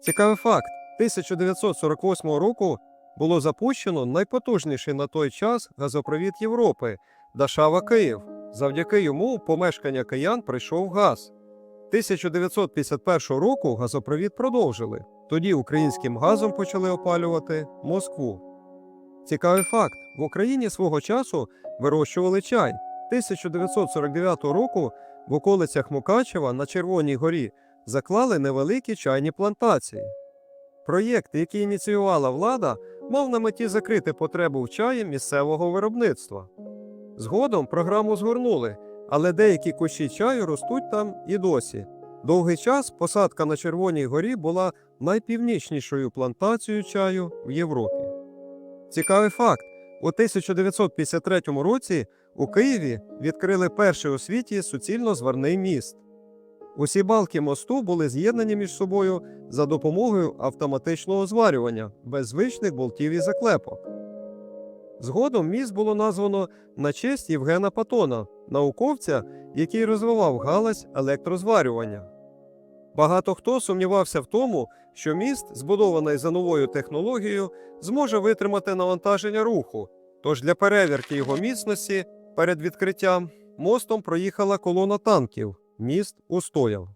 Цікавий факт: 1948 року було запущено найпотужніший на той час газопровід Європи Дашава Київ. Завдяки йому у помешкання киян прийшов газ. 1951 року газопровід продовжили. Тоді українським газом почали опалювати Москву. Цікавий факт: в Україні свого часу вирощували чай. 1949 року в околицях Мукачева на Червоній горі заклали невеликі чайні плантації. Проєкт, який ініціювала влада, мав на меті закрити потребу в чаї місцевого виробництва. Згодом програму згорнули, але деякі кущі чаю ростуть там і досі. Довгий час посадка на Червоній горі була найпівнічнішою плантацією чаю в Європі. Цікавий факт: у 1953 році у Києві відкрили перший у світі суцільно зварний міст. Усі балки мосту були з'єднані між собою за допомогою автоматичного зварювання без звичних болтів і заклепок. Згодом міст було названо на честь Євгена Патона, науковця, який розвивав галузь електрозварювання. Багато хто сумнівався в тому, що міст, збудований за новою технологією, зможе витримати навантаження руху. Тож для перевірки його міцності перед відкриттям мостом проїхала колона танків. Міст устояв.